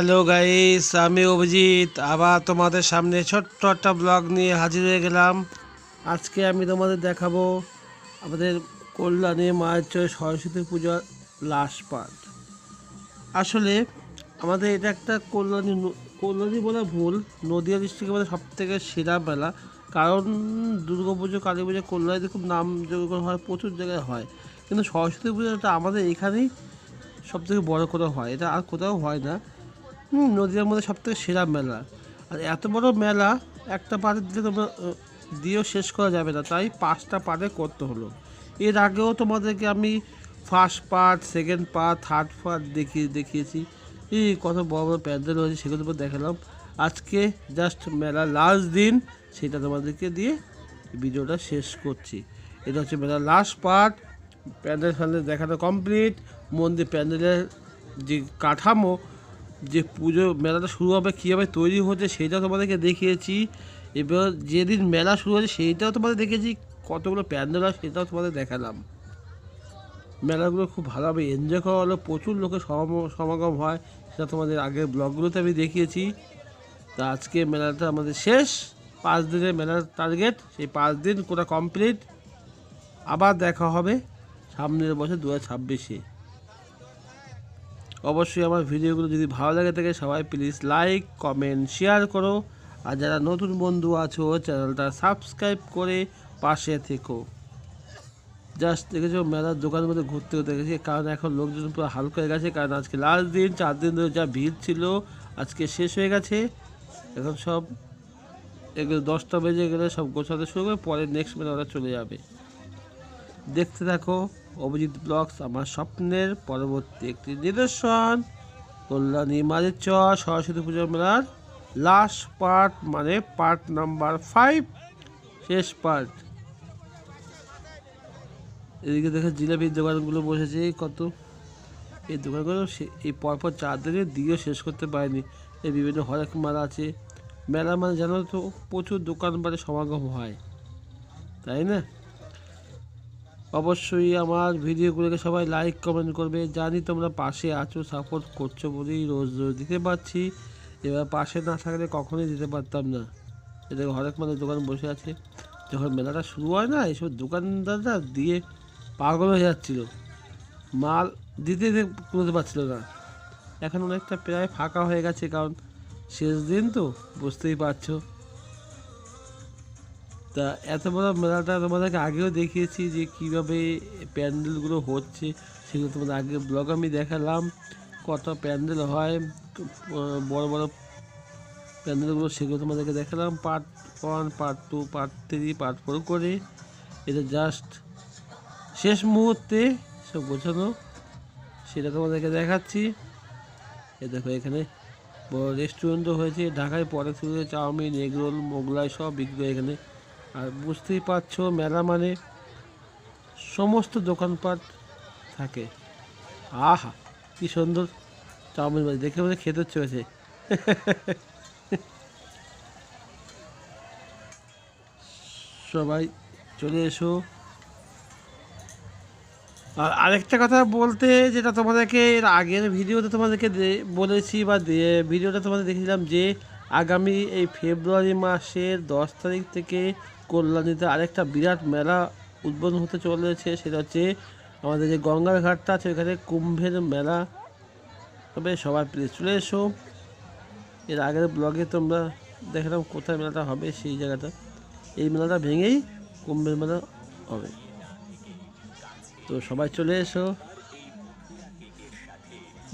Hello guys, আমি অভিজিৎ। আবার তোমাদের সামনে ছোট্ট একটা ব্লগ নিয়ে হাজির হয়ে গেলাম। আজকে আমি তোমাদের দেখাবো আমাদের কল্যাণী মায়ের চয় সরস্বতী পূজার লাস্ট পার্ট আসলে আমাদের এটা একটা কল্যাণী কল্যাণী বলা ভুল, নদীয়া ডিস্ট্রিক্টে মধ্যে সব থেকে সেরা মেলা। কারণ দুর্গা পুজো, কালী পুজো, কল্যাণীতে খুব নাম নামযোগ্য হয়, প্রচুর জায়গায় হয়। কিন্তু সরস্বতী পুজোটা আমাদের এখানেই সব থেকে বড়ো করে হয়। এটা আর কোথাও হয় না। হুম নদীয়ার মধ্যে সব থেকে সেরা মেলা। আর এত বড় মেলা, একটা পার্টে দিলে তোমরা দিয়েও শেষ করা যাবে না। তাই পাঁচটা পার্টে করতে হলো। এর আগেও তোমাদেরকে আমি first part second part third part দেখিয়ে, দেখিয়েছি। এই কত বড় বড় প্যান্ডেল হয়েছে, সেগুলো তোমার দেখালাম। আজকে জাস্ট মেলা লাস্ট দিন, সেটা তোমাদেরকে দিয়ে ভিডিওটা শেষ করছি। এটা হচ্ছে মেলার লাস্ট পার্ট প্যান্ডেল ফ্যান্ডেল দেখানো কমপ্লিট মন্দির প্যান্ডেলের যে কাঠামো যে পুজো মেলাটা শুরু হবে, কীভাবে তৈরি হচ্ছে সেইটাও তোমাদেরকে দেখিয়েছি। এবার যেদিন মেলা শুরু হয়েছে সেইটাও তোমাদের দেখেছি, কতগুলো প্যান্ডেল হয় সেটাও তোমাদের দেখালাম। মেলাগুলো খুব ভালোভাবে এনজয় করা হলো, প্রচুর লোকের সমাগম হয়, সেটা তোমাদের আগের ব্লগগুলোতে আমি দেখিয়েছি। তা আজকে মেলাটা আমাদের শেষ, পাঁচ দিনের মেলার টার্গেট সেই পাঁচ দিন কোটা কমপ্লিট আবার দেখা হবে সামনের বছর দু হাজার ছাব্বিশে। অবশ্যই আমার ভিডিওগুলো যদি ভালো লাগে থাকে, সবাই প্লিজ লাইক কমেন্ট শেয়ার করো। আর যারা নতুন বন্ধু আছো চ্যানেলটা সাবস্ক্রাইব করে পাশে থেকো। জাস্ট দেখেছ, মেলার মধ্যে ঘুরতে ঘুরতে গেছি, কারণ এখন লোকজন পুরো হালকা হয়ে গেছে, কারণ আজকে লাস্ট দিন, চার দিন ধরে যা ভিড় ছিল, আজকে শেষ হয়ে গেছে। এখন সব এগুলো দশটা বেজে গেলে সব গোছাতে শুরু করে, পরে নেক্সট মেলা ওরা চলে যাবে। দেখতে থাকো, অভিজিৎ ব্লগস, আমার স্বপ্নের পরবর্তী একটি নিদর্শন। কল্যাণী মাঝের চ সরস্বতী পুজোর মেলার লাস্ট পার্ট মানে পার্ট নাম্বার ফাইভ শেষ পার্ট এদিকে দেখে জিলাপির দোকানগুলো বসেছে, কত। এই দোকানগুলো এই পরপর চার দিনে দিয়েও শেষ করতে পারেনি। এই বিভিন্ন হরেক মেলা আছে। মেলা মানে জানো তো, প্রচুর দোকানপাটে সমাগম হয়। তাই না? অবশ্যই আমার ভিডিওগুলোকে সবাই লাইক কমেন্ট করবে। জানি তোমরা পাশে আছো সাপোর্ট করছ বলেই রোজ রোজ দিতে পারছি। এবার পাশে না থাকলে কখনোই দিতে পারতাম না। এটা হরেক মানে দোকান বসে আছে। যখন মেলাটা শুরু হয় না এইসব দোকানদাররা দিয়ে পাগল হয়ে যাচ্ছিল। মাল দিতে দিতে তুলতে পারছিল না। এখন অনেকটা প্রায় ফাঁকা হয়ে গেছে, কারণ শেষ দিন তো, বুঝতেই পারছ। তা এত বড় মেলাটা তোমাদেরকে আগেও দেখিয়েছি যে কীভাবে প্যান্ডেলগুলো হচ্ছে, সেগুলো তোমাদের আগে ব্লগ আমি দেখালাম, কত প্যান্ডেল হয়, বড় বড় প্যান্ডেলগুলো সেগুলো তোমাদেরকে দেখালাম part one part two part three part four করে। এটা জাস্ট শেষ মুহূর্তে সব গোছানো, সেটা তোমাদেরকে দেখাচ্ছি। এ দেখো এখানে বড় রেস্টুরেন্টও হয়েছে, ঢাকায় পরে শুরু চাউমিন এগরোল মোগলাই সব বিক্রি এখানে। আর বুঝতেই পারছ মেলা মানে সমস্ত দোকানপাট থাকে। আহা, কি সুন্দর চাউমিন বাজি। দেখে মনে খেতে চলেছে সবাই চলে এসো। আর আরেকটা কথা বলতে, যেটা তোমাদেরকে এর আগের ভিডিওতে তোমাদেরকে বলেছি বা ভিডিওটা তোমাদের দেখেছিলাম যে, আগামী এই ফেব্রুয়ারি মাসের দশ তারিখ থেকে কল্যাণীতে আরেকটা বিরাট মেলা উদ্বোধন হতে চলেছে, সেটা হচ্ছে আমাদের যে গঙ্গার ঘাটটা আছে, ওইখানে কুম্ভের মেলা তবে সবাই প্লিজ চলে এসো। এর আগের ব্লগে তোমরা দেখলাম কোথায় মেলাটা হবে, সেই জায়গাটা। এই মেলাটা ভেঙেই কুম্ভের মেলা হবে। তো সবাই চলে এসো।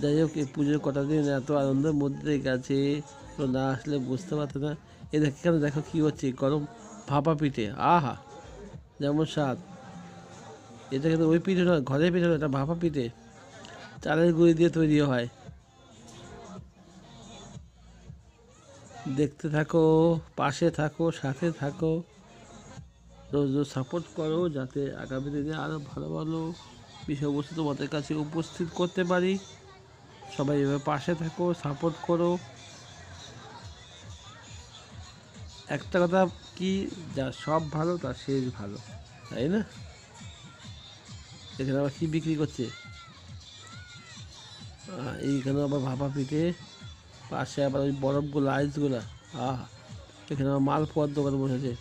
যাই হোক, এই পুজোর কটা দিন এত আনন্দের মধ্যে গেছে না আসলে বুঝতে পারতো না। এ কেন দেখো কী হচ্ছে গরম। ভাপা পিঠে আহা, যেমন স্বাদ। এটা কিন্তু ওই পিঠে নয়, ঘরের পিঠে নয়, এটা ভাপা পিঠে চালের গুঁড়ি দিয়ে তৈরি হয়। দেখতে থাকো, পাশে থাকো, সাথে থাকো। রোজ রোজ সাপোর্ট করো, যাতে আগামী দিনে আরও ভালো ভালো বিষয়বস্তু তোমাদের কাছে উপস্থিত করতে পারি। সবাই এভাবে পাশে থাকো সাপোর্ট করো। একটা কথা কি, যা সব ভালো, তার শেষ ভালো, তাই না? এখানে আবার কী বিক্রি করছে? এইখানে আবার ভাপা পিঠে, পাশে আবার ওই বরফগুলো আইসগুলো আহ, এখানে আমার মালপোয়ার দোকান বসেছে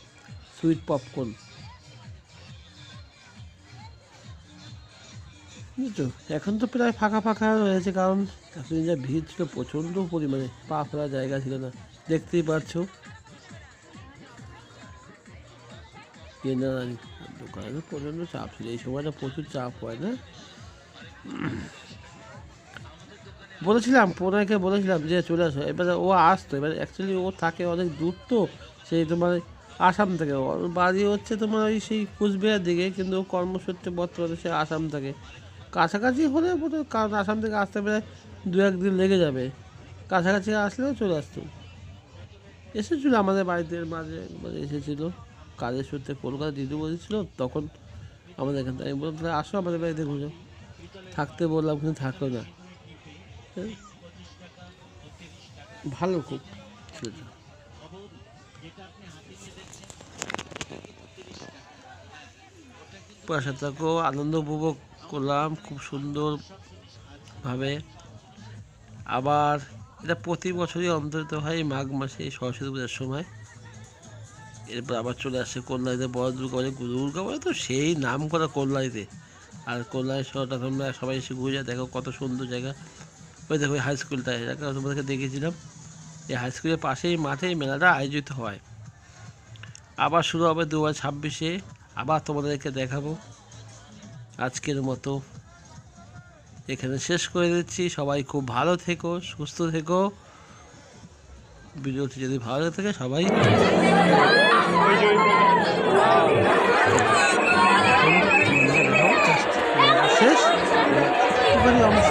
সুইট পপকর্ন বুঝছ? এখন তো প্রায় ফাঁকা ফাঁকা রয়েছে, কারণ এতদিন যা ভিড় ছিল, প্রচণ্ড পরিমাণে পা ফেলার জায়গা ছিল না। দেখতেই পাচ্ছ। কেনারানি দোকানে প্রচণ্ড চাপ ছিল, এই সময়টা প্রচুর চাপ হয়, না? বলেছিলাম, প্রণয়কে বলেছিলাম যে চলে আসো। এবারে ও আসতো, এবার অ্যাকচুয়ালি ও থাকে অনেক দূর তো, সেই তোমার আসাম থেকে। বাড়ি হচ্ছে তোমার ওই সেই কুচবিহার দিকে, কিন্তু কর্মসূত্রে বর্তমানে সে আসাম থাকে। কাছাকাছি হলে কারণ আসাম থেকে আসতে প্রায় দু একদিন লেগে যাবে। কাছাকাছি আসলেও চলে আসতো। এসেছিল আমাদের বাড়িতে মাঝে, একবার এসেছিল। কাজের সূত্রে কলকাতা দিদি বলেছিল, তখন আমাদের এখান থেকে আমি বললাম তাহলে আসো আমাদের বাড়িতে ঘুরো থাকতে বললাম, কিন্তু থাকল না। হ্যাঁ। ভালো খুব। ছেলেটা পয়সাটাকেও আনন্দ উপভোগ করলাম, খুব সুন্দরভাবে আবার এটা প্রতি বছরই অন্তরিত হয় মাঘ মাসে সরস্বতী পূজার সময়। এরপর আবার চলে আসে কল্যাণীতে, বড় দুর্গা পূজা দুর্গা পূজা তো সেই নাম করা কল্যাণীতে। আর কল্যাণী শহরটা তোমরা সবাই এসে ঘুরে যাও, দেখো কত সুন্দর জায়গা। ওই দেখো হাই স্কুলটা এটাকে তোমাদেরকে দেখেছিলাম এই হাই স্কুলের পাশেই মাঠে মেলাটা আয়োজিত হয়। আবার শুরু হবে দু হাজার ছাব্বিশে। আবার তোমাদেরকে দেখাবো আজকের মতো। এখানে শেষ করে দিচ্ছি। সবাই খুব ভালো থেকো, সুস্থ থেকো। ভিডিওটি যদি ভালো লাগে থাকে সবাই শেষ অংশ